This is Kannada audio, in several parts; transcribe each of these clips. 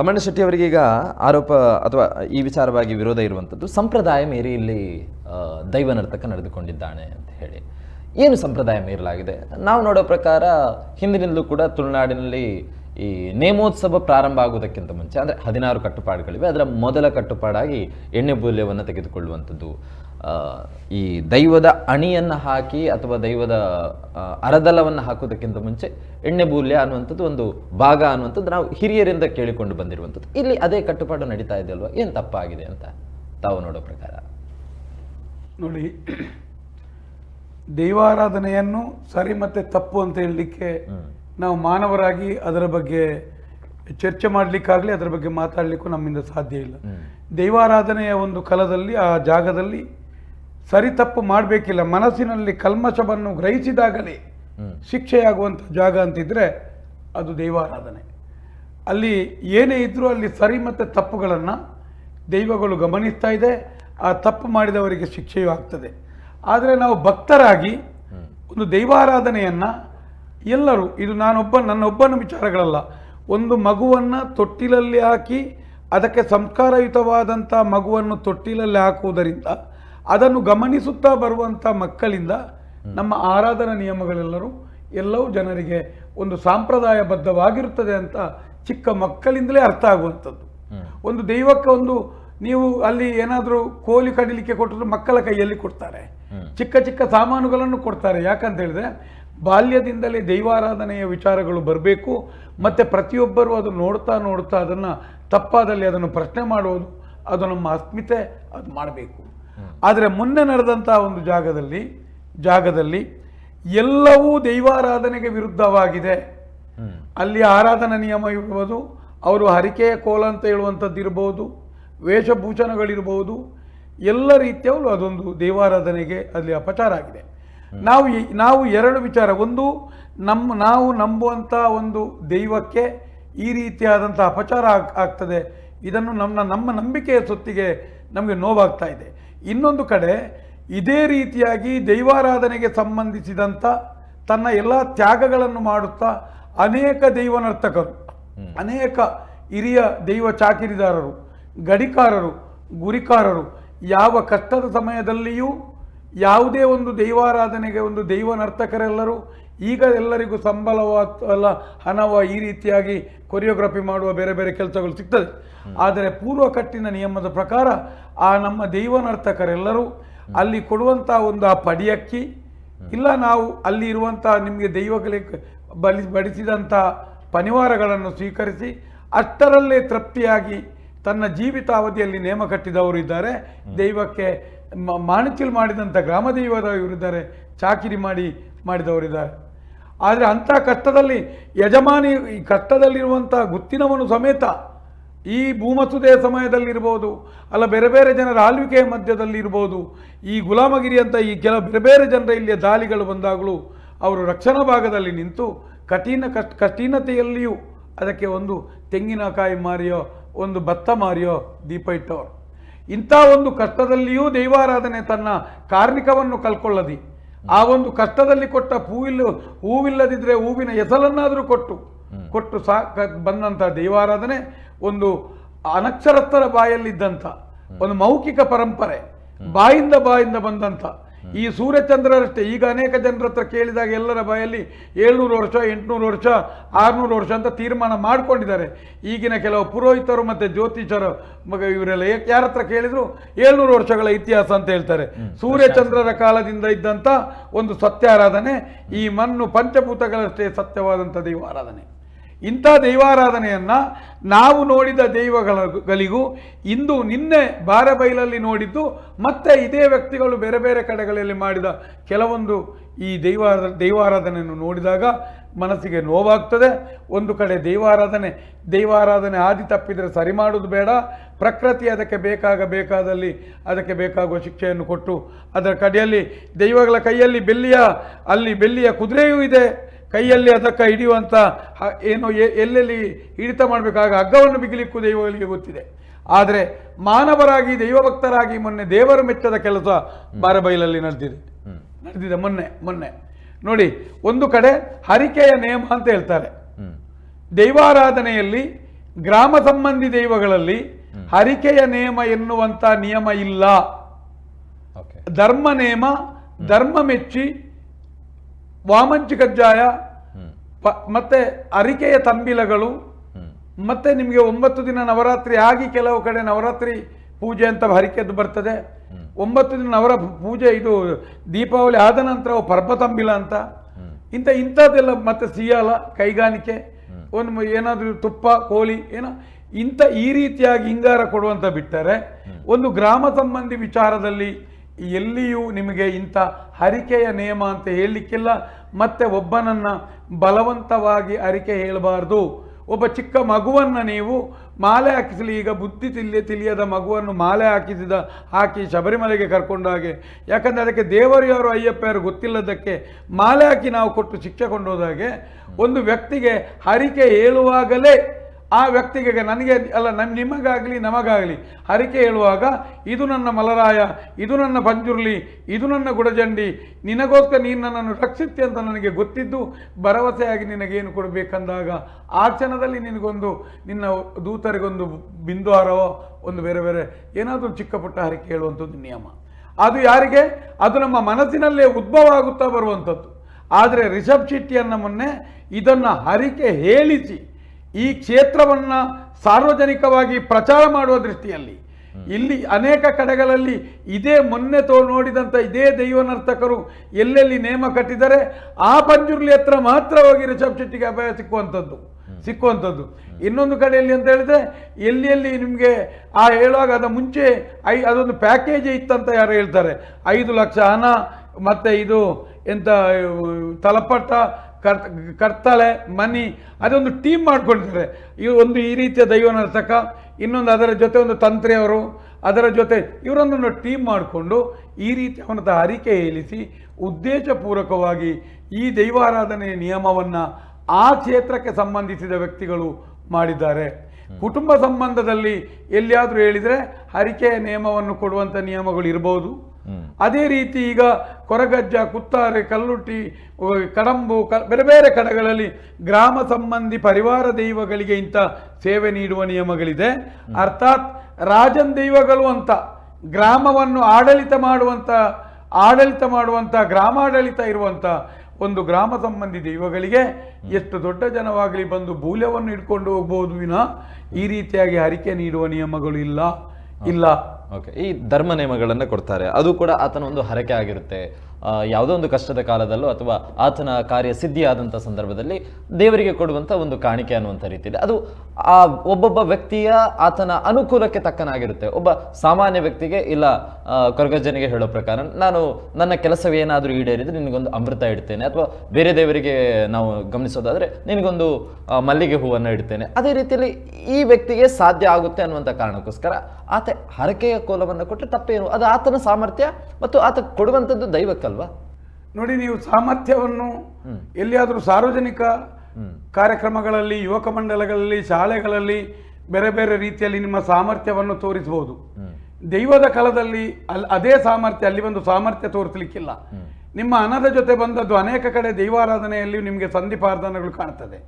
ತಮ್ಮಣ್ಣ ಶೆಟ್ಟಿ ಅವರಿಗೆ ಆರೋಪ ಅಥವಾ ಈ ವಿಚಾರವಾಗಿ ವಿರೋಧ ಇರುವಂಥದ್ದು ಸಂಪ್ರದಾಯ ಮೀರಿ ಇಲ್ಲಿ ದೈವ ನರ್ತಕ ನಡೆದುಕೊಂಡಿದ್ದಾನೆ ಅಂತ ಹೇಳಿ. ಏನು ಸಂಪ್ರದಾಯ ಮೀರಲಾಗಿದೆ? ನಾವು ನೋಡೋ ಪ್ರಕಾರ ಹಿಂದಿನಿಂದಲೂ ಕೂಡ ತುಳುನಾಡಿನಲ್ಲಿ ಈ ನೇಮೋತ್ಸವ ಪ್ರಾರಂಭ ಆಗುವುದಕ್ಕಿಂತ ಮುಂಚೆ, ಅಂದರೆ ಹದಿನಾರು ಕಟ್ಟುಪಾಡುಗಳಿವೆ. ಅದರ ಮೊದಲ ಕಟ್ಟುಪಾಡಾಗಿ ಎಣ್ಣೆ ಬೂಲ್ಯವನ್ನು ತೆಗೆದುಕೊಳ್ಳುವಂಥದ್ದು. ಈ ದೈವದ ಅಣಿಯನ್ನು ಹಾಕಿ ಅಥವಾ ದೈವದ ಅರದಲವನ್ನು ಹಾಕುವುದಕ್ಕಿಂತ ಮುಂಚೆ ಎಣ್ಣೆ ಬೂಲ್ಯ ಅನ್ನುವಂಥದ್ದು ಒಂದು ಭಾಗ ಅನ್ನುವಂಥದ್ದು ನಾವು ಹಿರಿಯರಿಂದ ಕೇಳಿಕೊಂಡು ಬಂದಿರುವಂಥದ್ದು. ಇಲ್ಲಿ ಅದೇ ಕಟ್ಟುಪಾಡು ನಡೀತಾ ಇದೆ ಅಲ್ವಾ? ಏನು ತಪ್ಪಾಗಿದೆ ಅಂತ ತಾವು ನೋಡೋ ಪ್ರಕಾರ. ನೋಡಿ ದೈವಾರಾಧನೆಯನ್ನು ಸರಿ ಮತ್ತೆ ತಪ್ಪು ಅಂತ ಹೇಳಲಿಕ್ಕೆ ನಾವು ಮಾನವರಾಗಿ ಅದರ ಬಗ್ಗೆ ಚರ್ಚೆ ಮಾಡಲಿಕ್ಕಾಗಲಿ ಅದರ ಬಗ್ಗೆ ಮಾತಾಡಲಿಕ್ಕೂ ನಮ್ಮಿಂದ ಸಾಧ್ಯ ಇಲ್ಲ. ದೈವಾರಾಧನೆಯ ಒಂದು ಕಲದಲ್ಲಿ ಆ ಜಾಗದಲ್ಲಿ ಸರಿ ತಪ್ಪು ಮಾಡಬೇಕಿಲ್ಲ ಮನಸ್ಸಿನಲ್ಲಿ ಕಲ್ಮಶವನ್ನು ಗ್ರಹಿಸಿದಾಗಲೇ ಶಿಕ್ಷೆಯಾಗುವಂಥ ಜಾಗ ಅಂತಿದ್ರೆ ಅದು ದೈವಾರಾಧನೆ. ಅಲ್ಲಿ ಏನೇ ಇದ್ದರೂ ಅಲ್ಲಿ ಸರಿ ಮತ್ತು ತಪ್ಪುಗಳನ್ನು ದೈವಗಳು ಗಮನಿಸ್ತಾ ಇದೆ ಆ ತಪ್ಪು ಮಾಡಿದವರಿಗೆ ಶಿಕ್ಷೆಯೂ ಆಗ್ತದೆ. ಆದರೆ ನಾವು ಭಕ್ತರಾಗಿ ಒಂದು ದೈವಾರಾಧನೆಯನ್ನು ಎಲ್ಲರೂ ಇದು ನಾನೊಬ್ಬ ನನ್ನೊಬ್ಬನ ವಿಚಾರಗಳಲ್ಲ ಒಂದು ಮಗುವನ್ನು ತೊಟ್ಟಿಲಲ್ಲಿ ಹಾಕಿ ಅದಕ್ಕೆ ಸಂಸ್ಕಾರಯುತವಾದಂಥ ಮಗುವನ್ನು ತೊಟ್ಟಿಲಲ್ಲಿ ಹಾಕುವುದರಿಂದ ಅದನ್ನು ಗಮನಿಸುತ್ತಾ ಬರುವಂಥ ಮಕ್ಕಳಿಂದ ನಮ್ಮ ಆರಾಧನಾ ನಿಯಮಗಳೆಲ್ಲರೂ ಎಲ್ಲವೂ ಜನರಿಗೆ ಒಂದು ಸಾಂಪ್ರದಾಯಬದ್ಧವಾಗಿರುತ್ತದೆ ಅಂತ ಚಿಕ್ಕ ಮಕ್ಕಳಿಂದಲೇ ಅರ್ಥ ಆಗುವಂಥದ್ದು. ಒಂದು ದೈವಕ್ಕೆ ಒಂದು ನೀವು ಅಲ್ಲಿ ಏನಾದರೂ ಕೋಲಿ ಕಡಿಲಿಕ್ಕೆ ಕೊಟ್ಟರು ಮಕ್ಕಳ ಕೈಯಲ್ಲಿ ಕೊಡ್ತಾರೆ. ಚಿಕ್ಕ ಚಿಕ್ಕ ಸಾಮಾನುಗಳನ್ನು ಕೊಡ್ತಾರೆ. ಯಾಕಂತ ಹೇಳಿದ್ರೆ ಬಾಲ್ಯದಿಂದಲೇ ದೈವಾರಾಧನೆಯ ವಿಚಾರಗಳು ಬರಬೇಕು ಮತ್ತು ಪ್ರತಿಯೊಬ್ಬರು ಅದು ನೋಡ್ತಾ ನೋಡ್ತಾ ಅದನ್ನು ತಪ್ಪಾದಲ್ಲಿ ಅದನ್ನು ಪ್ರಶ್ನೆ ಮಾಡುವುದು ಅದು ನಮ್ಮ ಅಸ್ಮಿತೆ ಅದು ಮಾಡಬೇಕು. ಆದರೆ ಮೊನ್ನೆ ನಡೆದಂಥ ಒಂದು ಜಾಗದಲ್ಲಿ ಜಾಗದಲ್ಲಿ ಎಲ್ಲವೂ ದೈವಾರಾಧನೆಗೆ ವಿರುದ್ಧವಾಗಿದೆ. ಅಲ್ಲಿ ಆರಾಧನಾ ನಿಯಮ ಇರ್ಬೋದು ಅವರು ಹರಿಕೆಯ ಕೋಲ ಅಂತ ಹೇಳುವಂಥದ್ದು ಇರ್ಬೋದು ವೇಷಭೂಷಣಗಳಿರ್ಬೋದು ಎಲ್ಲ ರೀತಿಯಲ್ಲೂ ಅದೊಂದು ದೇವಾರಾಧನೆಗೆ ಅಲ್ಲಿ ಅಪಚಾರ ಆಗಿದೆ. ನಾವು ನಾವು ಎರಡು ವಿಚಾರ ಒಂದು ನಮ್ಮ ನಾವು ನಂಬುವಂಥ ಒಂದು ದೈವಕ್ಕೆ ಈ ರೀತಿಯಾದಂಥ ಅಪಚಾರ ಆಗ್- ಆಗ್ತದೆ. ಇದನ್ನು ನಮ್ಮ ನಮ್ಮ ನಂಬಿಕೆಯ ಸೊತ್ತಿಗೆ ನಮಗೆ ನೋವಾಗ್ತಾ ಇದೆ. ಇನ್ನೊಂದು ಕಡೆ ಇದೇ ರೀತಿಯಾಗಿ ದೈವಾರಾಧನೆಗೆ ಸಂಬಂಧಿಸಿದಂಥ ತನ್ನ ಎಲ್ಲ ತ್ಯಾಗಗಳನ್ನು ಮಾಡುತ್ತಾ ಅನೇಕ ದೈವ ನರ್ತಕರು ಅನೇಕ ಹಿರಿಯ ದೈವ ಚಾಕಿರಿದಾರರು ಗಡಿಕಾರರು ಗುರಿಕಾರರು ಯಾವ ಕಷ್ಟದ ಸಮಯದಲ್ಲಿಯೂ ಯಾವುದೇ ಒಂದು ದೈವಾರಾಧನೆಗೆ ಒಂದು ದೈವ ನರ್ತಕರೆಲ್ಲರೂ ಈಗ ಎಲ್ಲರಿಗೂ ಸಂಬಳವ ಅಲ್ಲ, ಹಣವ ಈ ರೀತಿಯಾಗಿ ಕೊರಿಯೋಗ್ರಫಿ ಮಾಡುವ ಬೇರೆ ಬೇರೆ ಕೆಲಸಗಳು ಸಿಗ್ತದೆ. ಆದರೆ ಪೂರ್ವಕಟ್ಟಿನ ನಿಯಮದ ಪ್ರಕಾರ ಆ ನಮ್ಮ ದೈವ ನರ್ತಕರೆಲ್ಲರೂ ಅಲ್ಲಿ ಕೊಡುವಂಥ ಒಂದು ಆ ಪಡಿಯಕ್ಕಿ, ಇಲ್ಲ ನಾವು ಅಲ್ಲಿ ಇರುವಂಥ ನಿಮಗೆ ದೈವಗಳಿಗೆ ಬಲಿ ಬಡಿಸಿದಂಥ ಪನಿವಾರಗಳನ್ನು ಸ್ವೀಕರಿಸಿ ಅಷ್ಟರಲ್ಲೇ ತೃಪ್ತಿಯಾಗಿ ತನ್ನ ಜೀವಿತಾವಧಿಯಲ್ಲಿ ನೇಮ ಕಟ್ಟಿದವರು ಇದ್ದಾರೆ. ದೈವಕ್ಕೆ ಮಾಣಿಚಿಲ್ ಮಾಡಿದಂಥ ಗ್ರಾಮ ದೈವದವರಿದ್ದಾರೆ ಚಾಕಿರಿ ಮಾಡಿ ಮಾಡಿದವರಿದ್ದಾರೆ. ಆದರೆ ಅಂಥ ಕಷ್ಟದಲ್ಲಿ ಯಜಮಾನಿ ಈ ಕಷ್ಟದಲ್ಲಿರುವಂಥ ಗುತ್ತಿನವನು ಸಮೇತ ಈ ಭೂಮಸುದೆಯ ಸಮಯದಲ್ಲಿರ್ಬೋದು, ಅಲ್ಲ ಬೇರೆ ಬೇರೆ ಜನರ ಆಳ್ವಿಕೆಯ ಮಧ್ಯದಲ್ಲಿ ಇರ್ಬೋದು ಈ ಗುಲಾಮಗಿರಿ ಅಂತ ಈ ಕೆಲ ಬೇರೆ ಬೇರೆ ಜನರ ಇಲ್ಲಿಯ ದಾಳಿಗಳು ಬಂದಾಗಲೂ ಅವರು ರಕ್ಷಣಾ ಭಾಗದಲ್ಲಿ ನಿಂತು ಕಠಿಣ ಕಷ್ಟ, ಕಠಿಣತೆಯಲ್ಲಿಯೂ ಅದಕ್ಕೆ ಒಂದು ತೆಂಗಿನಕಾಯಿ ಮಾರಿಯೋ, ಒಂದು ಭತ್ತ ಮಾರಿಯೋ ದೀಪ ಇಟ್ಟವರು. ಇಂಥ ಒಂದು ಕಷ್ಟದಲ್ಲಿಯೂ ದೈವಾರಾಧನೆ ತನ್ನ ಕಾರ್ಮಿಕವನ್ನು ಕಲ್ಕೊಳ್ಳದಿ ಆ ಒಂದು ಕಷ್ಟದಲ್ಲಿ ಕೊಟ್ಟ ಹೂವಿಲ್ಲ ಹೂವಿಲ್ಲದಿದ್ರೆ ಹೂವಿನ ಎಸಲನ್ನಾದರೂ ಕೊಟ್ಟು ಕೊಟ್ಟು ಸಾ ಬಂದಂತಹ ಬಂದಂಥ ದೈವಾರಾಧನೆ ಒಂದು ಅನಕ್ಷರಸ್ಥರ ಬಾಯಲ್ಲಿದ್ದಂಥ ಒಂದು ಮೌಖಿಕ ಪರಂಪರೆ ಬಾಯಿಂದ ಬಾಯಿಂದ ಬಂದಂಥ ಈ ಸೂರ್ಯಚಂದ್ರರಷ್ಟೇ ಈಗ ಅನೇಕ ಜನರ ಹತ್ರ ಕೇಳಿದಾಗ ಎಲ್ಲರ ಬಾಯಲ್ಲಿ ಏಳ್ನೂರು ವರ್ಷ ಎಂಟುನೂರು ವರ್ಷ ಆರುನೂರು ವರ್ಷ ಅಂತ ತೀರ್ಮಾನ ಮಾಡ್ಕೊಂಡಿದ್ದಾರೆ. ಈಗಿನ ಕೆಲವು ಪುರೋಹಿತರು ಮತ್ತು ಜ್ಯೋತಿಷರು ಮಗ ಇವರೆಲ್ಲ ಯಾರ ಹತ್ರ ಕೇಳಿದ್ರು? ಏಳ್ನೂರು ವರ್ಷಗಳ ಇತಿಹಾಸ ಅಂತ ಹೇಳ್ತಾರೆ. ಸೂರ್ಯಚಂದ್ರರ ಕಾಲದಿಂದ ಇದ್ದಂಥ ಒಂದು ಸತ್ಯಾರಾಧನೆ ಈ ಮಣ್ಣು ಪಂಚಭೂತಗಳಷ್ಟೇ ಸತ್ಯವಾದಂಥ ದೈವಾರಾಧನೆ. ಇಂಥ ದೈವಾರಾಧನೆಯನ್ನು ನಾವು ನೋಡಿದ ದೈವಗಳಿಗೂ ಇಂದು ನಿನ್ನೆ ಬಾರಬೈಲಲ್ಲಿ ನೋಡಿದ್ದು, ಮತ್ತೆ ಇದೇ ವ್ಯಕ್ತಿಗಳು ಬೇರೆ ಬೇರೆ ಕಡೆಗಳಲ್ಲಿ ಮಾಡಿದ ಕೆಲವೊಂದು ಈ ದೈವ ದೈವಾರಾಧನೆಯನ್ನು ನೋಡಿದಾಗ ಮನಸ್ಸಿಗೆ ನೋವಾಗ್ತದೆ. ಒಂದು ಕಡೆ ದೈವಾರಾಧನೆ ದೈವಾರಾಧನೆ ಆದಿ ತಪ್ಪಿದರೆ ಸರಿ ಮಾಡೋದು ಬೇಡ. ಪ್ರಕೃತಿ ಅದಕ್ಕೆ ಬೇಕಾಗಬೇಕಾದಲ್ಲಿ ಅದಕ್ಕೆ ಬೇಕಾಗುವ ಶಿಕ್ಷೆಯನ್ನು ಕೊಟ್ಟು ಅದರ ಕಡೆಯಲ್ಲಿ ದೈವಗಳ ಕೈಯಲ್ಲಿ ಬೆಲ್ಲಿಯ ಅಲ್ಲಿ ಬೆಲ್ಲಿಯ ಕುದುರೆಯೂ ಇದೆ. ಕೈಯಲ್ಲಿ ಅದಕ್ಕೆ ಹಿಡಿಯುವಂಥ ಏನು ಎ- ಎಲ್ಲೆಲ್ಲಿ ಹಿಡಿತ ಮಾಡಬೇಕಾಗ ಹಗ್ಗವನ್ನು ಬಿಗಿಲಿಕ್ಕೂ ದೈವಗಳಿಗೆ ಗೊತ್ತಿದೆ. ಆದರೆ ಮಾನವರಾಗಿ ದೈವಭಕ್ತರಾಗಿ ಮೊನ್ನೆ ದೇವರು ಮೆಚ್ಚದ ಕೆಲಸ ಬಾರಬೈಲಲ್ಲಿ ನಡೆದಿದೆ. ನಡೆದಿದೆ ಮೊನ್ನೆ ಮೊನ್ನೆ. ನೋಡಿ ಒಂದು ಕಡೆ ಹರಿಕೆಯ ನೇಮ ಅಂತ ಹೇಳ್ತಾರೆ. ದೈವಾರಾಧನೆಯಲ್ಲಿ ಗ್ರಾಮ ಸಂಬಂಧಿ ದೈವಗಳಲ್ಲಿ ಹರಿಕೆಯ ನೇಮ ಎನ್ನುವಂಥ ನಿಯಮ ಇಲ್ಲ. ಧರ್ಮ ನೇಮ ಧರ್ಮ ಮೆಚ್ಚಿ ವಾಮಂಚಿ ಕಜ್ಜಾಯ ಮತ್ತೆ ಅರಿಕೆಯ ತಂಬಿಲಗಳು ಮತ್ತೆ ನಿಮಗೆ ಒಂಬತ್ತು ದಿನ ನವರಾತ್ರಿ ಆಗಿ ಕೆಲವು ಕಡೆ ನವರಾತ್ರಿ ಪೂಜೆ ಅಂತ ಹರಿಕೆದ್ದು ಬರ್ತದೆ. ಒಂಬತ್ತು ದಿನ ನವರ ಪೂಜೆ ಇದು ದೀಪಾವಳಿ ಆದ ನಂತರ ಪರ್ಪ ತಂಬಿಲ ಅಂತ. ಇಂಥ ಇಂಥದ್ದೆಲ್ಲ ಮತ್ತೆ ಸಿಯಾಲ ಕೈಗಾನಿಕೆ ಒಂದು ಏನಾದರೂ ತುಪ್ಪ ಕೋಳಿ ಏನೋ ಇಂಥ ಈ ರೀತಿಯಾಗಿ ಹಿಂಗಾರ ಕೊಡುವಂತ ಬಿಟ್ಟರೆ ಒಂದು ಗ್ರಾಮ ಸಂಬಂಧಿ ವಿಚಾರದಲ್ಲಿ ಎಲ್ಲಿಯೂ ನಿಮಗೆ ಇಂಥ ಹರಿಕೆಯ ನಿಯಮ ಅಂತ ಹೇಳಲಿಕ್ಕಿಲ್ಲ. ಮತ್ತೆ ಒಬ್ಬನನ್ನ ಬಲವಂತವಾಗಿ ಹರಿಕೆ ಹೇಳಬಾರ್ದು. ಒಬ್ಬ ಚಿಕ್ಕ ಮಗುವನ್ನು ನೀವು ಮಾಲೆ ಹಾಕಿಸಲಿ, ಈಗ ಬುದ್ಧಿ ತಿಳಿ ತಿಳಿಯದ ಮಗುವನ್ನು ಮಾಲೆ ಹಾಕಿಸಿದ, ಹಾಕಿ ಶಬರಿಮಲೆಗೆ ಕರ್ಕೊಂಡು ಹಾಗೆ. ಯಾಕಂದ್ರೆ ಅದಕ್ಕೆ ದೇವರು ಯಾರು ಅಯ್ಯಪ್ಪ ಯಾರು ಗೊತ್ತಿಲ್ಲದಕ್ಕೆ ಮಾಲೆ ಹಾಕಿ ನಾವು ಕೊಟ್ಟು ಶಿಕ್ಷೆ ಕೊಂಡೋದಾಗೆ ಒಂದು ವ್ಯಕ್ತಿಗೆ ಹರಿಕೆ ಹೇಳುವಾಗಲೇ ಆ ವ್ಯಕ್ತಿಗೆ ನನಗೆ ಅಲ್ಲ, ನಮ್, ನಿಮಗಾಗಲಿ, ನಮಗಾಗಲಿ ಹರಿಕೆ ಹೇಳುವಾಗ, ಇದು ನನ್ನ ಮಲರಾಯ, ಇದು ನನ್ನ ಪಂಜುರ್ಲಿ ಇದು ನನ್ನ ಗುಡಜಂಡಿ, ನಿನಗೋಸ್ಕರ ನೀನು ನನ್ನನ್ನು ರಕ್ಷಿಸ್ತಿ ಅಂತ ನನಗೆ ಗೊತ್ತಿದ್ದು, ಭರವಸೆಯಾಗಿ ನಿನಗೇನು ಕೊಡಬೇಕಂದಾಗ, ಆ ಕ್ಷಣದಲ್ಲಿ ನಿನಗೊಂದು, ನಿನ್ನ ದೂತರಿಗೊಂದು ಬಿಂದು ಹಾರವೋ, ಒಂದು ಬೇರೆ ಬೇರೆ, ಏನಾದರೂ ಚಿಕ್ಕ ಪುಟ್ಟ ಹರಿಕೆ ಹೇಳುವಂಥದ್ದು ನಿಯಮ. ಅದು ಯಾರಿಗೆ? ಅದು ನಮ್ಮ ಮನಸ್ಸಿನಲ್ಲೇ ಉದ್ಭವ ಆಗುತ್ತಾ ಬರುವಂಥದ್ದು. ಆದರೆ ರಿಷಬ್ ಚಿಟ್ಟಿಯನ್ನು ಮೊನ್ನೆ ಇದನ್ನು ಹರಿಕೆ ಹೇಳಿಸಿ ಈ ಕ್ಷೇತ್ರವನ್ನು ಸಾರ್ವಜನಿಕವಾಗಿ ಪ್ರಚಾರ ಮಾಡುವ ದೃಷ್ಟಿಯಲ್ಲಿ ಇಲ್ಲಿ ಅನೇಕ ಕಡೆಗಳಲ್ಲಿ ಇದೇ ಮೊನ್ನೆ ತೋ ನೋಡಿದಂಥ ಇದೇ ದೈವ ನರ್ತಕರು ಎಲ್ಲೆಲ್ಲಿ ನೇಮ ಕಟ್ಟಿದರೆ ಆ ಪಂಜುರ್ಲಿ ಹತ್ರ ಮಾತ್ರ ಹೋಗಿ ರಿಷಬ್ ಶೆಟ್ಟಿಗೆ ಅಭಯ ಸಿಕ್ಕುವಂಥದ್ದು ಸಿಕ್ಕುವಂಥದ್ದು ಇನ್ನೊಂದು ಕಡೆಯಲ್ಲಿ ಅಂತ ಹೇಳಿದ್ರೆ ಎಲ್ಲಿ ಎಲ್ಲಿ ನಿಮಗೆ ಆ ಹೇಳುವಾಗ ಅದ ಮುಂಚೆ ಐ ಅದೊಂದು ಪ್ಯಾಕೇಜೇ ಇತ್ತಂತ ಯಾರು ಹೇಳ್ತಾರೆ ಐದು ಲಕ್ಷ ಹಣ ಮತ್ತೆ ಇದು ಎಂಥ ತಲಪಟ್ಟ ಕರ್ ಕರ್ತಳೆ ಮನಿ ಅದೊಂದು ಟೀಮ್ ಮಾಡ್ಕೊಂಡಿದ್ದಾರೆ. ಇವ್ರು ಒಂದು ಈ ರೀತಿಯ ದೈವ ನರ್ತಕ ಇನ್ನೊಂದು ಅದರ ಜೊತೆ ಒಂದು ತಂತ್ರಿಯವರು ಅದರ ಜೊತೆ ಇವರೊಂದನ್ನು ಟೀಮ್ ಮಾಡಿಕೊಂಡು ಈ ರೀತಿ ಅವನ ಹರಿಕೆ ಏಲಿಸಿ ಉದ್ದೇಶಪೂರ್ವಕವಾಗಿ ಈ ದೈವಾರಾಧನೆಯ ನಿಯಮವನ್ನು ಆ ಕ್ಷೇತ್ರಕ್ಕೆ ಸಂಬಂಧಿಸಿದ ವ್ಯಕ್ತಿಗಳು ಮಾಡಿದ್ದಾರೆ. ಕುಟುಂಬ ಸಂಬಂಧದಲ್ಲಿ ಎಲ್ಲಿಯಾದರೂ ಹೇಳಿದರೆ ಹರಿಕೆಯ ನಿಯಮವನ್ನು ಕೊಡುವಂಥ ನಿಯಮಗಳು ಇರಬಹುದು ಅದೇ ರೀತಿ ಈಗ ಕೊರಗಜ್ಜ ಕುತ್ತಾರೆ ಕಲ್ಲುಟ್ಟಿ ಕಡಂಬು ಕ ಬೇರೆ ಬೇರೆ ಕಡೆಗಳಲ್ಲಿ ಗ್ರಾಮ ಸಂಬಂಧಿ ಪರಿವಾರ ದೈವಗಳಿಗೆ ಇಂಥ ಸೇವೆ ನೀಡುವ ನಿಯಮಗಳಿದೆ. ಅರ್ಥಾತ್ ರಾಜನ್ ದೈವಗಳು ಅಂತ ಗ್ರಾಮವನ್ನು ಆಡಳಿತ ಮಾಡುವಂಥ ಆಡಳಿತ ಮಾಡುವಂಥ ಗ್ರಾಮಾಡಳಿತ ಇರುವಂಥ ಒಂದು ಗ್ರಾಮ ಸಂಬಂಧಿ ದೈವಗಳಿಗೆ ಎಷ್ಟು ದೊಡ್ಡ ಜನವಾಗಲಿ ಬಂದು ಬೂಲ್ಯವನ್ನು ಇಟ್ಕೊಂಡು ಹೋಗ್ಬೋದು ವಿನ ಈ ರೀತಿಯಾಗಿ ಹರಿಕೆ ನೀಡುವ ನಿಯಮಗಳು ಇಲ್ಲ. ಇಲ್ಲ. ಓಕೆ ಈ ಧರ್ಮ ನಿಯಮಗಳನ್ನು ಕೊಡ್ತಾರೆ. ಅದು ಕೂಡ ಆತನ ಒಂದು ಹರಕೆ ಆಗಿರುತ್ತೆ. ಯಾವುದೋ ಒಂದು ಕಷ್ಟದ ಕಾಲದಲ್ಲೋ ಅಥವಾ ಆತನ ಕಾರ್ಯ ಸಿದ್ಧಿಯಾದಂಥ ಸಂದರ್ಭದಲ್ಲಿ ದೇವರಿಗೆ ಕೊಡುವಂಥ ಒಂದು ಕಾಣಿಕೆ ಅನ್ನುವಂಥ ರೀತಿಯಲ್ಲಿ. ಅದು ಆ ಒಬ್ಬೊಬ್ಬ ವ್ಯಕ್ತಿಯ ಆತನ ಅನುಕೂಲಕ್ಕೆ ತಕ್ಕನಾಗಿರುತ್ತೆ. ಒಬ್ಬ ಸಾಮಾನ್ಯ ವ್ಯಕ್ತಿಗೆ ಇಲ್ಲ ಕೊರಗಜ್ಜನಿಗೆ ಹೇಳೋ ಪ್ರಕಾರ, ನಾನು ನನ್ನ ಕೆಲಸವೇನಾದರೂ ಈಡೇರಿದರೆ ನಿನಗೊಂದು ಅಮೃತ ಇಡ್ತೇನೆ ಅಥವಾ ಬೇರೆ ದೇವರಿಗೆ ನಾವು ಗಮನಿಸೋದಾದ್ರೆ ನಿನಗೊಂದು ಮಲ್ಲಿಗೆ ಹೂವನ್ನು ಇಡ್ತೇನೆ. ಅದೇ ರೀತಿಯಲ್ಲಿ ಈ ವ್ಯಕ್ತಿಗೆ ಸಾಧ್ಯ ಆಗುತ್ತೆ ಅನ್ನುವಂಥ ಕಾರಣಕ್ಕೋಸ್ಕರ ಆತ ಹರಕೆಯ ಕೋಲವನ್ನು ಕೊಟ್ಟರೆ ತಪ್ಪೇನು? ಅದು ಆತನ ಸಾಮರ್ಥ್ಯ ಮತ್ತು ಆತ ಕೊಡುವಂಥದ್ದು ದೈವಕ್ಕಲ್ವಾ ನೋಡಿ ನೀವು ಸಾಮರ್ಥ್ಯವನ್ನು ಎಲ್ಲಿಯಾದರೂ ಸಾರ್ವಜನಿಕ ಕಾರ್ಯಕ್ರಮಗಳಲ್ಲಿ ಯುವಕ ಮಂಡಲಗಳಲ್ಲಿ ಶಾಲೆಗಳಲ್ಲಿ ಬೇರೆ ಬೇರೆ ರೀತಿಯಲ್ಲಿ ನಿಮ್ಮ ಸಾಮರ್ಥ್ಯವನ್ನು ತೋರಿಸಬಹುದು ದೈವದ ಕಾಲದಲ್ಲಿ ಅಲ್ಲಿ ಅದೇ ಸಾಮರ್ಥ್ಯ ಅಲ್ಲಿ ಒಂದು ಸಾಮರ್ಥ್ಯ ತೋರಿಸಲಿಕ್ಕಿಲ್ಲ. ನಿಮ್ಮ ಹಣದ ಜೊತೆ ಬಂದದ್ದು ಅನೇಕ ಕಡೆ ದೈವಾರಾಧನೆಯಲ್ಲಿ ನಿಮಗೆ ಸಂಧಿಪಾರ್ಧನಗಳು ಕಾಣ್ತದೆ.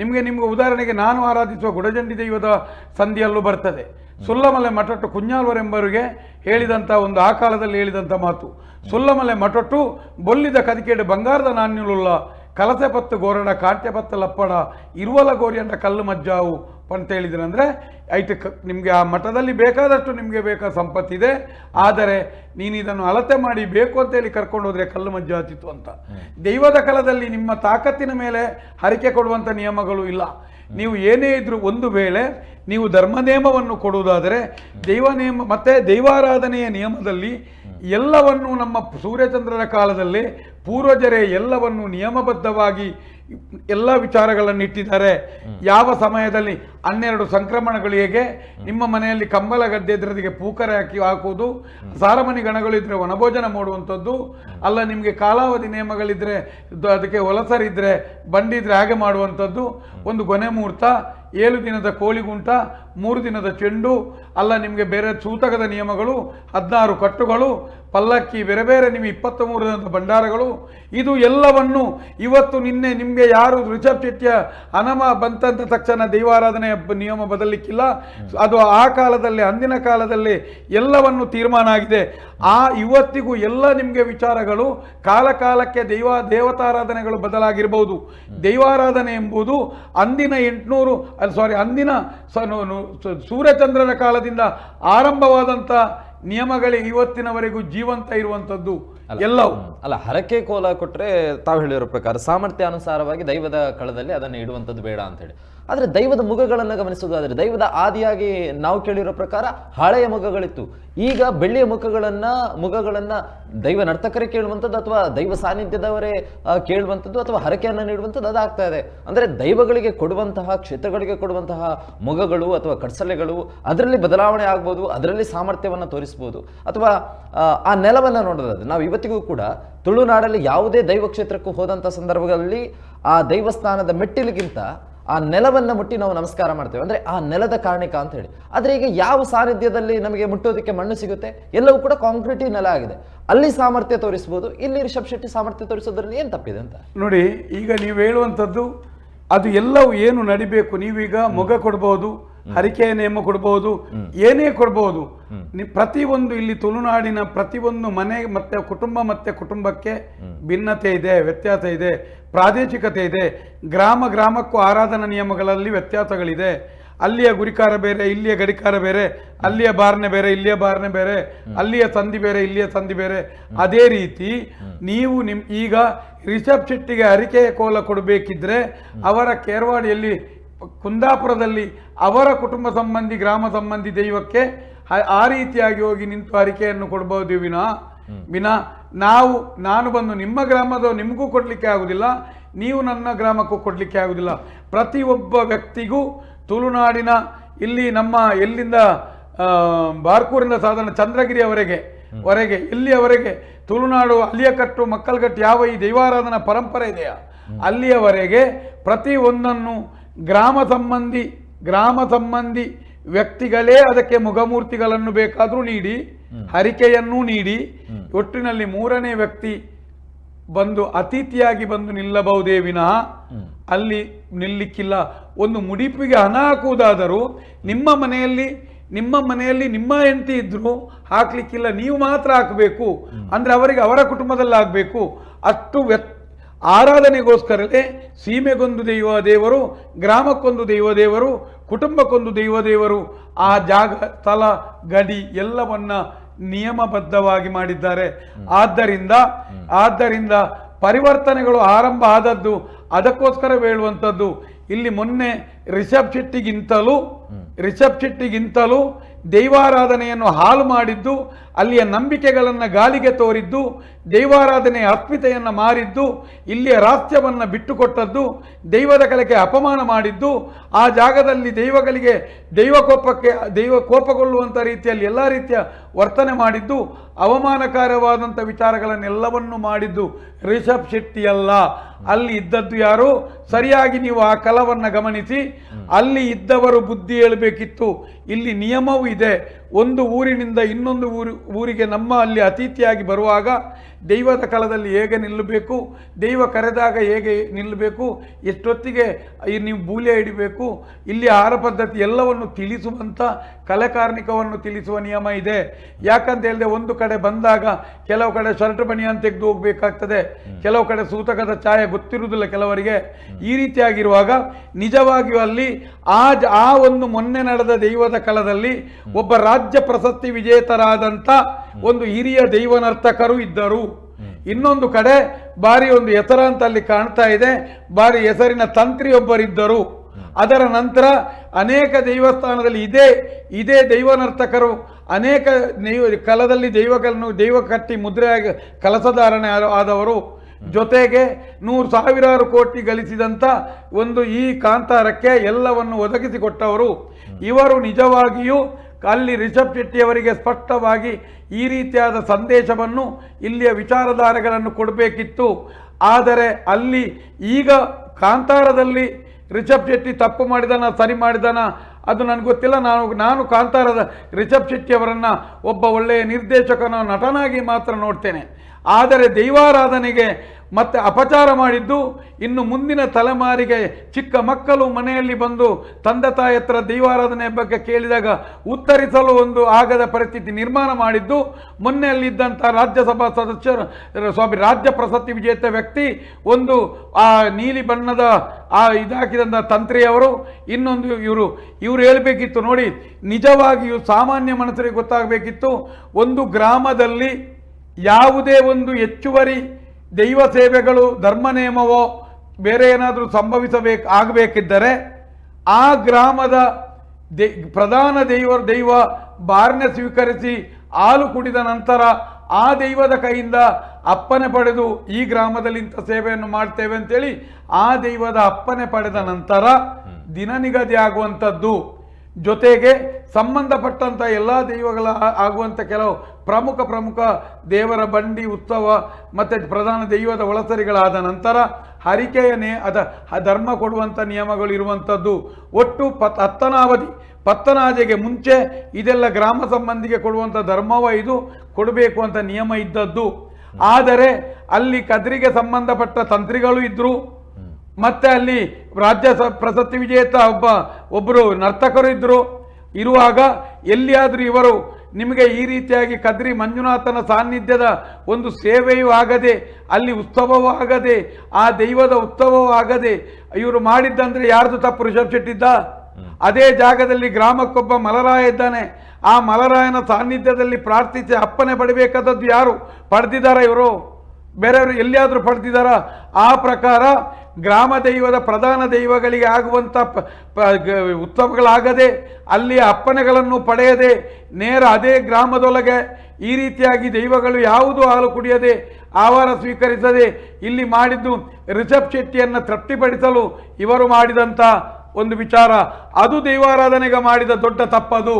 ನಿಮಗೆ ನಿಮ್ಗೆ ಉದಾಹರಣೆಗೆ ನಾನು ಆರಾಧಿಸುವ ಗುಡಜಂಡಿ ದೈವದ ಸಂಧಿಯಲ್ಲೂ ಬರ್ತದೆ. ಸುಲ್ಲಮಲೆ ಮಠಟ್ಟು ಕುഞ്ഞാಲ್ವರೆಂಬರಿಗೆ ಹೇಳಿದಂಥ ಒಂದು ಆ ಕಾಲದಲ್ಲಿ ಹೇಳಿದಂಥ ಮಾತು. ಸುಲ್ಲಮಲೆ ಮಠಟ್ಟು ಬೊಲ್ಲಿದ ಕದಿಕೇಡು ಬಂಗಾರದ ನಾಣ್ಯಲುಲ್ಲ ಕಲಸೆ ಪತ್ತು ಗೋರಣ ಕಾಂಟ್ಯ ಪತ್ತ ಲಪ್ಪಡ ಇರುವಲ ಗೋರಿಯಂಡ ಕಲ್ಲು ಮಜ್ಜಾವು ಅಂತ ಹೇಳಿದ್ರಂದರೆ ಅಂದರೆ ಐಟ್ ಕ ನಿಮಗೆ ಆ ಮಠದಲ್ಲಿ ಬೇಕಾದಷ್ಟು ನಿಮಗೆ ಬೇಕಾದ ಸಂಪತ್ತಿದೆ ಆದರೆ ನೀನು ಇದನ್ನು ಅಳತೆ ಮಾಡಿ ಬೇಕು ಅಂತ ಹೇಳಿ ಕರ್ಕೊಂಡು ಹೋದರೆ ಕಲ್ಲು ಮಜ್ಜಾತಿತ್ತು ಅಂತ. ದೈವದ ಕಾಲದಲ್ಲಿ ನಿಮ್ಮ ತಾಕತ್ತಿನ ಮೇಲೆ ಹರಿಕೆ ಕೊಡುವಂಥ ನಿಯಮಗಳು ಇಲ್ಲ. ನೀವು ಏನೇ ಇದ್ರೂ ಒಂದು ವೇಳೆ ನೀವು ಧರ್ಮ ನಿಯಮವನ್ನು ಕೊಡುವುದಾದರೆ ದೈವ ನಿಯಮ ಮತ್ತೆ ದೈವಾರಾಧನೆಯ ನಿಯಮದಲ್ಲಿ ಎಲ್ಲವನ್ನು ನಮ್ಮ ಸೂರ್ಯಚಂದ್ರರ ಕಾಲದಲ್ಲಿ ಪೂರ್ವಜರೇ ಎಲ್ಲವನ್ನು ನಿಯಮಬದ್ಧವಾಗಿ ಎಲ್ಲ ವಿಚಾರಗಳನ್ನು ಇಟ್ಟಿದ್ದಾರೆ. ಯಾವ ಸಮಯದಲ್ಲಿ ಹನ್ನೆರಡು ಸಂಕ್ರಮಣಗಳು ಹೇಗೆ? ನಿಮ್ಮ ಮನೆಯಲ್ಲಿ ಕಂಬಲ ಗದ್ದೆ ಇದ್ರೆ ಅದಕ್ಕೆ ಪೂಕರೆ ಹಾಕಿ ಹಾಕುವುದು ಸಾರಮಣಿ ಗಣಗಳಿದ್ರೆ ವನಭೋಜನ ಮಾಡುವಂಥದ್ದು, ಅಲ್ಲ ನಿಮಗೆ ಕಾಲಾವಧಿ ನಿಯಮಗಳಿದ್ರೆ ಅದಕ್ಕೆ ಹೊಲಸರಿದ್ರೆ ಬಂಡಿದ್ರೆ ಹಾಗೆ ಮಾಡುವಂಥದ್ದು, ಒಂದು ಗೊನೆ ಮುಹೂರ್ತ ಏಳು ದಿನದ ಕೋಳಿಗುಂಟ ಮೂರು ದಿನದ ಚೆಂಡು, ಅಲ್ಲ ನಿಮಗೆ ಬೇರೆ ಸೂತಕದ ನಿಯಮಗಳು, ಹದಿನಾರು ಕಟ್ಟುಗಳು, ಪಲ್ಲಕ್ಕಿ ಬೇರೆ ಬೇರೆ, ನಿಮಗೆ ಇಪ್ಪತ್ತ ಮೂರು ದಿನದ ಭಂಡಾರಗಳು. ಇದು ಎಲ್ಲವನ್ನು ಇವತ್ತು ನಿನ್ನೆ ನಿಮಗೆ ಯಾರು ರಿಷಬ್ ಶೆಟ್ಟಿಯ ಅನಮ ಬಂತಂತ ತಕ್ಷಣ ದೈವಾರಾಧನೆ ನಿಯಮ ಬದಲಿಕ್ಕಿಲ್ಲ. ಅದು ಆ ಕಾಲದಲ್ಲಿ, ಅಂದಿನ ಕಾಲದಲ್ಲಿ ಎಲ್ಲವನ್ನು ತೀರ್ಮಾನ ಆಗಿದೆ. ಆ ಇವತ್ತಿಗೂ ಎಲ್ಲ ನಿಮಗೆ ವಿಚಾರಗಳು ಕಾಲಕಾಲಕ್ಕೆ ದೈವ ದೇವತಾರಾಧನೆಗಳು ಬದಲಾಗಿರ್ಬೋದು. ದೈವಾರಾಧನೆ ಎಂಬುದು ಅಂದಿನ ಎಂಟುನೂರು ಸಾರಿ ಅಂದಿನ ಸೂರ್ಯಚಂದ್ರನ ಕಾಲದಿಂದ ಆರಂಭವಾದಂಥ ನಿಯಮಗಳೇ ಇವತ್ತಿನವರೆಗೂ ಜೀವಂತ ಇರುವಂಥದ್ದು. ಎಲ್ಲವೂ. ಅಲ್ಲ ಹರಕೆ ಕೋಲ ಕೊಟ್ಟರೆ ತಾವು ಹೇಳಿರೋ ಪ್ರಕಾರ ಸಾಮರ್ಥ್ಯ ಅನುಸಾರವಾಗಿ ದೈವದ ಕಳದಲ್ಲಿ ಅದನ್ನು ಇಡುವಂಥದ್ದು ಬೇಡ ಅಂತ ಹೇಳಿ. ಆದ್ರೆ ದೈವದ ಮುಖಗಳನ್ನು ಗಮನಿಸುವುದಾದರೆ ದೈವದ ಆದಿಯಾಗಿ ನಾವು ಕೇಳಿರೋ ಪ್ರಕಾರ ಹಳೆಯ ಮುಖಗಳಿತ್ತು. ಈಗ ಬೆಳ್ಳಿಯ ಮುಖಗಳನ್ನು ಮುಖಗಳನ್ನು ದೈವ ನರ್ತಕರೇ ಕೇಳುವಂಥದ್ದು ಅಥವಾ ದೈವ ಸಾನ್ನಿಧ್ಯದವರೇ ಕೇಳುವಂಥದ್ದು ಅಥವಾ ಹರಕೆಯನ್ನು ನೀಡುವಂಥದ್ದು ಅದಾಗ್ತಾ ಇದೆ. ಅಂದರೆ ದೈವಗಳಿಗೆ ಕೊಡುವಂತಹ ಕ್ಷೇತ್ರಗಳಿಗೆ ಕೊಡುವಂತಹ ಮುಖಗಳು ಅಥವಾ ಕಡ್ಸಲೆಗಳು ಅದರಲ್ಲಿ ಬದಲಾವಣೆ ಆಗ್ಬೋದು ಅದರಲ್ಲಿ ಸಾಮರ್ಥ್ಯವನ್ನು ತೋರಿಸ್ಬೋದು. ಅಥವಾ ಆ, ಆ ನೆಲವನ್ನು ನೋಡೋದಾದ್ರೆ ನಾವು ಇವತ್ತಿಗೂ ಕೂಡ ತುಳುನಾಡಲ್ಲಿ ಯಾವುದೇ ದೈವ ಕ್ಷೇತ್ರಕ್ಕೂ ಹೋದಂಥ ಸಂದರ್ಭಗಳಲ್ಲಿ ಆ ದೈವಸ್ಥಾನದ ಮೆಟ್ಟಿಲಿಗಿಂತ ಆ ನೆಲವನ್ನು ಮುಟ್ಟಿ ನಾವು ನಮಸ್ಕಾರ ಮಾಡ್ತೇವೆ. ಅಂದರೆ ಆ ನೆಲದ ಕಾರಣಿಕ ಅಂತ ಹೇಳಿ. ಆದರೆ ಈಗ ಯಾವ ಸಾನ್ನಿಧ್ಯದಲ್ಲಿ ನಮಗೆ ಮುಟ್ಟೋದಕ್ಕೆ ಮಣ್ಣು ಸಿಗುತ್ತೆ? ಎಲ್ಲವೂ ಕೂಡ ಕಾಂಕ್ರೀಟಿ ನೆಲ ಆಗಿದೆ. ಅಲ್ಲಿ ಸಾಮರ್ಥ್ಯ ತೋರಿಸ್ಬೋದು, ಇಲ್ಲಿ ರಿಷಬ್ ಶೆಟ್ಟಿ ಸಾಮರ್ಥ್ಯ ತೋರಿಸೋದ್ರಲ್ಲಿ ಏನು ತಪ್ಪಿದೆ ಅಂತ? ನೋಡಿ, ಈಗ ನೀವು ಹೇಳುವಂಥದ್ದು, ಅದು ಎಲ್ಲವೂ ಏನು ನಡಿಬೇಕು, ನೀವೀಗ ಮೊಗ ಕೊಡ್ಬೋದು. ಹರಿಕೆಯ ನೇಮ ಕೊಡ್ಬೋದು ಏನೇ ಕೊಡ್ಬೋದು ಪ್ರತಿ ಪ್ರತಿಯೊಂದು ಇಲ್ಲಿ ತುಳುನಾಡಿನ ಪ್ರತಿಯೊಂದು ಮನೆ ಮತ್ತೆ ಕುಟುಂಬ ಮತ್ತೆ ಕುಟುಂಬಕ್ಕೆ ಭಿನ್ನತೆ ಇದೆ ವ್ಯತ್ಯಾಸ ಇದೆ ಪ್ರಾದೇಶಿಕತೆ ಇದೆ. ಗ್ರಾಮ ಗ್ರಾಮಕ್ಕೂ ಆರಾಧನಾ ನಿಯಮಗಳಲ್ಲಿ ವ್ಯತ್ಯಾಸಗಳಿದೆ. ಅಲ್ಲಿಯ ಗುರಿಕಾರ ಬೇರೆ ಇಲ್ಲಿಯ ಗಡಿಕಾರ ಬೇರೆ ಅಲ್ಲಿಯ ಬಾರ್ನೆ ಬೇರೆ ಇಲ್ಲಿಯ ಬಾರ್ನೆ ಬೇರೆ ಅಲ್ಲಿಯ ಸಂಧಿ ಬೇರೆ ಇಲ್ಲಿಯ ಸಂಧಿ ಬೇರೆ. ಅದೇ ರೀತಿ ನೀವು ನಿಮ್ ಈಗ ರಿಷಬ್ ಶೆಟ್ಟಿಗೆ ಅರಿಕೆಯ ಕೋಲ ಕೊಡಬೇಕಿದ್ರೆ ಅವರ ಕೇರವಾಡಿಯಲ್ಲಿ ಕುಂದಾಪುರದಲ್ಲಿ ಅವರ ಕುಟುಂಬ ಸಂಬಂಧಿ ಗ್ರಾಮ ಸಂಬಂಧಿ ದೈವಕ್ಕೆ ಆ- ರೀತಿಯಾಗಿ ಹೋಗಿ ನಿಂತು ಅರಿಕೆಯನ್ನು ಕೊಡ್ಬೋದು ವಿನಾ. ವಿನಾ ನಾವು ನಾನು ಬಂದು ನಿಮ್ಮ ಗ್ರಾಮದ ನಿಮಗೂ ಕೊಡಲಿಕ್ಕೆ ಆಗುದಿಲ್ಲ ನೀವು ನನ್ನ ಗ್ರಾಮಕ್ಕೂ ಕೊಡಲಿಕ್ಕೆ ಆಗುದಿಲ್ಲ. ಪ್ರತಿಯೊಬ್ಬ ವ್ಯಕ್ತಿಗೂ ತುಳುನಾಡಿನ ಇಲ್ಲಿ ನಮ್ಮ ಎಲ್ಲಿಂದ ಬಾರ್ಕೂರಿಂದ ಬಾರ್ಕೂರಿನ ಸಾಧಾರಣ ಚಂದ್ರಗಿರಿಯವರೆಗೆ ವರೆಗೆ ಇಲ್ಲಿಯವರೆಗೆ ತುಳುನಾಡು ಅಲ್ಲಿಯಕಟ್ಟು ಮಕ್ಕಳಗಟ್ಟು ಯಾವ ಈ ದೈವಾರಾಧನಾ ಪರಂಪರೆ ಇದೆಯಾ? ಅಲ್ಲಿಯವರೆಗೆ ಪ್ರತಿ ಒಂದನ್ನು ಗ್ರಾಮ ಸಂಬಂಧಿ ಗ್ರಾಮ ಸಂಬಂಧಿ ವ್ಯಕ್ತಿಗಳೇ ಅದಕ್ಕೆ ಮುಖಮೂರ್ತಿಗಳನ್ನು ಬೇಕಾದರೂ ನೀಡಿ ಹರಿಕೆಯನ್ನೂ ನೀಡಿ ಒಟ್ಟಿನಲ್ಲಿ ಮೂರನೇ ವ್ಯಕ್ತಿ ಬಂದು ಅತಿಥಿಯಾಗಿ ಬಂದು ನಿಲ್ಲಬಹುದೇ ವಿನಃ ಅಲ್ಲಿ ನಿಲ್ಲಿಕ್ಕಿಲ್ಲ. ಒಂದು ಮುಡಿಪಿಗೆ ಹಣ ಹಾಕುವುದಾದರೂ ನಿಮ್ಮ ಮನೆಯಲ್ಲಿ ನಿಮ್ಮ ಮನೆಯಲ್ಲಿ ನಿಮ್ಮ ಹೆಂಡತಿ ಇದ್ರು ಹಾಕ್ಲಿಕ್ಕಿಲ್ಲ. ನೀವು ಮಾತ್ರ ಹಾಕಬೇಕು. ಅಂದ್ರೆ ಅವರಿಗೆ ಅವರ ಕುಟುಂಬದಲ್ಲಿ ಆಗಬೇಕು ಅಷ್ಟು ವ್ಯತ್ ಆರಾಧನೆಗೋಸ್ಕರವೇ ಸೀಮೆಗೊಂದು ದೈವ ದೇವರು ಗ್ರಾಮಕ್ಕೊಂದು ದೈವ ದೇವರು ಕುಟುಂಬಕ್ಕೊಂದು ದೈವ ದೇವರು ಆ ಜಾಗ ಸ್ಥಳ ಗಡಿ ಎಲ್ಲವನ್ನ ನಿಯಮಬದ್ಧವಾಗಿ ಮಾಡಿದ್ದಾರೆ. ಆದ್ದರಿಂದ ಆದ್ದರಿಂದ ಪರಿವರ್ತನೆಗಳು ಆರಂಭ ಆದದ್ದು ಅದಕ್ಕೋಸ್ಕರ ಹೇಳುವಂಥದ್ದು ಇಲ್ಲಿ ಮೊನ್ನೆ ರಿಷಬ್ ಶೆಟ್ಟಿಗಿಂತಲೂ ರಿಷಬ್ ಶೆಟ್ಟಿಗಿಂತಲೂ ದೈವಾರಾಧನೆಯನ್ನು ಹಾಳು ಮಾಡಿದ್ದು, ಅಲ್ಲಿಯ ನಂಬಿಕೆಗಳನ್ನು ಗಾಳಿಗೆ ತೋರಿದ್ದು, ದೈವಾರಾಧನೆಯ ಅರ್ಪಿತೆಯನ್ನು ಮಾರಿದ್ದು, ಇಲ್ಲಿಯ ರಾಷ್ಟ್ರವನ್ನು ಬಿಟ್ಟುಕೊಟ್ಟದ್ದು, ದೈವದ ಕಲೆಗೆ ಅಪಮಾನ ಮಾಡಿದ್ದು, ಆ ಜಾಗದಲ್ಲಿ ದೈವಗಳಿಗೆ ದೈವ ಕೋಪಕ್ಕೆ ದೈವ ಕೋಪಗೊಳ್ಳುವಂಥ ರೀತಿಯಲ್ಲಿ ಎಲ್ಲ ರೀತಿಯ ವರ್ತನೆ ಮಾಡಿದ್ದು ಅವಮಾನಕಾರವಾದಂಥ ವಿಚಾರಗಳನ್ನೆಲ್ಲವನ್ನು ಮಾಡಿದ್ದು ರಿಷಬ್ ಶೆಟ್ಟಿಯಲ್ಲ ಅಲ್ಲಿ ಇದ್ದದ್ದು ಯಾರು? ಸರಿಯಾಗಿ ನೀವು ಆ ಕಲವನ್ನು ಗಮನಿಸಿ, ಅಲ್ಲಿ ಇದ್ದವರು ಬುದ್ಧಿ ಹೇಳಬೇಕಿತ್ತು. ಇಲ್ಲಿ ನಿಯಮವೂ ಇದೆ. ಒಂದು ಊರಿನಿಂದ ಇನ್ನೊಂದು ಊರು, ಊರಿಗೆ ನಮ್ಮ ಅಲ್ಲಿ ಅತಿಥಿಯಾಗಿ ಬರುವಾಗ ದೈವದ ಕಾಲದಲ್ಲಿ ಹೇಗೆ ನಿಲ್ಲಬೇಕು ದೈವ ಕರೆದಾಗ ಹೇಗೆ ನಿಲ್ಲಬೇಕು ಎಷ್ಟೊತ್ತಿಗೆ ನೀವು ಬೂಲೆ ಹಿಡಿಬೇಕು ಇಲ್ಲಿ ಆಹಾರ ಪದ್ಧತಿ ಎಲ್ಲವನ್ನು ತಿಳಿಸುವಂಥ ಕಲೆಕಾರ್ಣಿಕವನ್ನು ತಿಳಿಸುವ ನಿಯಮ ಇದೆ. ಯಾಕಂತ ಹೇಳಿದೆ ಒಂದು ಕಡೆ ಬಂದಾಗ ಕೆಲವು ಕಡೆ ಶರ್ಟ್ ಬನಿಯನ್ನು ತೆಗೆದು ಹೋಗಬೇಕಾಗ್ತದೆ ಕೆಲವು ಕಡೆ ಸೂತಕದ ಛಾಯೆ ಗೊತ್ತಿರುವುದಿಲ್ಲ ಕೆಲವರಿಗೆ. ಈ ರೀತಿಯಾಗಿರುವಾಗ ನಿಜವಾಗಿಯೂ ಅಲ್ಲಿ ಆ ಜ- ಆ ಒಂದು ಮೊನ್ನೆ ನಡೆದ ದೈವದ ಕಾಲದಲ್ಲಿ ಒಬ್ಬ ರಾಜ್ಯ ಪ್ರಶಸ್ತಿ ವಿಜೇತರಾದಂಥ ಒಂದು ಹಿರಿಯ ದೈವನರ್ತಕರು ಇದ್ದರು. ಇನ್ನೊಂದು ಕಡೆ ಬಾರಿ ಒಂದು ಹೆಸರ ಅಂತ ಅಲ್ಲಿ ಕಾಣ್ತಾ ಇದೆ. ಬಾರಿ ಹೆಸರಿನ ತಂತ್ರಿಯೊಬ್ಬರಿದ್ದರು. ಅದರ ನಂತರ ಅನೇಕ ದೈವಸ್ಥಾನದಲ್ಲಿ ಇದೇ ಇದೇ ದೈವ ನರ್ತಕರು ಅನೇಕ ದೈವ, ಕಲದಲ್ಲಿ ದೈವಗಳನ್ನು, ದೈವ ಕಟ್ಟಿ ಮುದ್ರೆ ಆಗಿ ಕಲಸಧಾರಣೆ ಆದವರು. ಜೊತೆಗೆ ನೂರು ಸಾವಿರಾರು ಕೋಟಿ ಗಳಿಸಿದಂಥ ಒಂದು ಈ ಕಾಂತಾರಕ್ಕೆ ಎಲ್ಲವನ್ನು ಒದಗಿಸಿಕೊಟ್ಟವರು. ಇವರು ನಿಜವಾಗಿಯೂ ಅಲ್ಲಿ ರಿಷಬ್ ಶೆಟ್ಟಿಯವರಿಗೆ ಸ್ಪಷ್ಟವಾಗಿ ಈ ರೀತಿಯಾದ ಸಂದೇಶವನ್ನು ಇಲ್ಲಿಯ ವಿಚಾರಧಾರೆಗಳನ್ನು ಕೊಡಬೇಕಿತ್ತು. ಆದರೆ ಅಲ್ಲಿ ಈಗ ಕಾಂತಾರದಲ್ಲಿ ರಿಷಬ್ ಶೆಟ್ಟಿ ತಪ್ಪು ಮಾಡಿದನ, ಸರಿ ಮಾಡಿದನ, ಅದು ನನಗೆ ಗೊತ್ತಿಲ್ಲ. ನಾನು ನಾನು ಕಾಂತಾರದ ರಿಷಬ್ ಶೆಟ್ಟಿಯವರನ್ನು ಒಬ್ಬ ಒಳ್ಳೆಯ ನಿರ್ದೇಶಕನ, ನಟನಾಗಿ ಮಾತ್ರ ನೋಡ್ತೇನೆ. ಆದರೆ ದೈವಾರಾಧನೆಗೆ ಮತ್ತೆ ಅಪಚಾರ ಮಾಡಿದ್ದು ಇನ್ನು ಮುಂದಿನ ತಲೆಮಾರಿಗೆ ಚಿಕ್ಕ ಮಕ್ಕಳು ಮನೆಯಲ್ಲಿ ಬಂದು ತಂದೆ ತಾಯಿ ಹತ್ರ ದೈವಾರಾಧನೆ ಬಗ್ಗೆ ಕೇಳಿದಾಗ ಉತ್ತರಿಸಲು ಒಂದು ಆಗದ ಪರಿಸ್ಥಿತಿ ನಿರ್ಮಾಣ ಮಾಡಿದ್ದು ಮೊನ್ನೆಯಲ್ಲಿದ್ದಂಥ ರಾಜ್ಯಸಭಾ ಸದಸ್ಯರು ಸ್ವಾಮಿ ರಾಜ್ಯ ಪ್ರಶಸ್ತಿ ವಿಜೇತ ವ್ಯಕ್ತಿ ಒಂದು ಆ ನೀಲಿ ಬಣ್ಣದ ಆ ಇದಾಕಿದಂಥ ತಂತ್ರಿಯವರು ಇನ್ನೊಂದು ಇವರು ಇವರು ಹೇಳಬೇಕಿತ್ತು ನೋಡಿ, ನಿಜವಾಗಿಯೂ ಸಾಮಾನ್ಯ ಮನಸ್ಸರಿಗೆ ಗೊತ್ತಾಗಬೇಕಿತ್ತು. ಒಂದು ಗ್ರಾಮದಲ್ಲಿ ಯಾವುದೇ ಒಂದು ಹೆಚ್ಚುವರಿ ದೈವ ಸೇವೆಗಳು ಧರ್ಮ ನೇಮವೋ ಬೇರೆ ಏನಾದರೂ ಸಂಭವಿಸಬೇಕು ಆಗಬೇಕಿದ್ದರೆ ಆ ಗ್ರಾಮದ ದೇ ಪ್ರಧಾನ ದೈವ ದೈವ ಬಾರ್ನೆ ಸ್ವೀಕರಿಸಿ ಹಾಲು ಕುಡಿದ ನಂತರ ಆ ದೈವದ ಕೈಯಿಂದ ಅಪ್ಪನೆ ಪಡೆದು ಈ ಗ್ರಾಮದಲ್ಲಿ ಇಂಥ ಸೇವೆಯನ್ನು ಮಾಡ್ತೇವೆ ಅಂತೇಳಿ ಆ ದೈವದ ಅಪ್ಪನೆ ಪಡೆದ ನಂತರ ದಿನ ನಿಗದಿ ಆಗುವಂಥದ್ದು ಜೊತೆಗೆ ಸಂಬಂಧಪಟ್ಟಂಥ ಎಲ್ಲ ದೈವಗಳ ಆಗುವಂಥ ಕೆಲವು ಪ್ರಮುಖ ಪ್ರಮುಖ ದೇವರ ಬಂಡಿ, ಉತ್ಸವ, ಮತ್ತು ಪ್ರಧಾನ ದೈವದ ಒಳಸರಿಗಳಾದ ನಂತರ ಹರಿಕೆಯನೇ ಅದ ಧರ್ಮ ಕೊಡುವಂಥ ನಿಯಮಗಳು ಇರುವಂಥದ್ದು ಒಟ್ಟು ಪತ್, ಹತ್ತನಾವಧಿ, ಪತ್ತನಾಜೆಗೆ ಮುಂಚೆ ಇದೆಲ್ಲ ಗ್ರಾಮ ಸಂಬಂಧಿಗೆ ಕೊಡುವಂಥ ಧರ್ಮವ ಇದು, ಕೊಡಬೇಕು ಅಂತ ನಿಯಮ ಇದ್ದದ್ದು. ಆದರೆ ಅಲ್ಲಿ ಕದ್ರಿಗೆ ಸಂಬಂಧಪಟ್ಟ ತಂತ್ರಿಗಳು ಇದ್ದರು ಮತ್ತೆ ಅಲ್ಲಿ ರಾಜ್ಯ ಪ್ರಶಸ್ತಿ ವಿಜೇತ ಒಬ್ಬ ಒಬ್ಬರು ನರ್ತಕರು ಇದ್ದರು ಇರುವಾಗ ಎಲ್ಲಿಯಾದರೂ ಇವರು ನಿಮಗೆ ಈ ರೀತಿಯಾಗಿ ಕದ್ರಿ ಮಂಜುನಾಥನ ಸಾನ್ನಿಧ್ಯದ ಒಂದು ಸೇವೆಯೂ ಆಗದೆ ಅಲ್ಲಿ ಉತ್ಸವವೂ ಆಗದೆ ಆ ದೈವದ ಉತ್ಸವವೂ ಆಗದೆ ಇವರು ಮಾಡಿದ್ದಂದ್ರೆ ಯಾರ್ದು ತಪ್ಪು ರಿಷಬ್ ಶೆಟ್ಟಿದ್ದ ಅದೇ ಜಾಗದಲ್ಲಿ ಗ್ರಾಮಕ್ಕೊಬ್ಬ ಮಲರಾಯ ಇದ್ದಾನೆ. ಆ ಮಲರಾಯನ ಸಾನ್ನಿಧ್ಯದಲ್ಲಿ ಪ್ರಾರ್ಥಿಸಿ ಅಪ್ಪನೆ ಪಡಿಬೇಕಾದದ್ದು ಯಾರು? ಪಡೆದಿದ್ದಾರೆ ಇವರು? ಬೇರೆಯವರು ಎಲ್ಲಿಯಾದರೂ ಪಡೆದಿದ್ದಾರ ಆ ಪ್ರಕಾರ ಗ್ರಾಮ ದೈವದ ಪ್ರಧಾನ ದೈವಗಳಿಗೆ ಆಗುವಂಥ ಉತ್ಸವಗಳಾಗದೆ ಅಲ್ಲಿ ಅಪ್ಪಣೆಗಳನ್ನು ಪಡೆಯದೆ ನೇರ ಅದೇ ಗ್ರಾಮದೊಳಗೆ ಈ ರೀತಿಯಾಗಿ ದೈವಗಳು ಯಾವುದು ಹಾಲು ಕುಡಿಯದೆ ಆಹಾರ ಸ್ವೀಕರಿಸದೆ ಇಲ್ಲಿ ಮಾಡಿದ್ದು ರಿಷಬ್ ಶೆಟ್ಟಿಯನ್ನು ತೃಪ್ತಿಪಡಿಸಲು ಇವರು ಮಾಡಿದಂಥ ಒಂದು ವಿಚಾರ. ಅದು ದೈವಾರಾಧನೆಗೆ ಮಾಡಿದ ದೊಡ್ಡ ತಪ್ಪದು.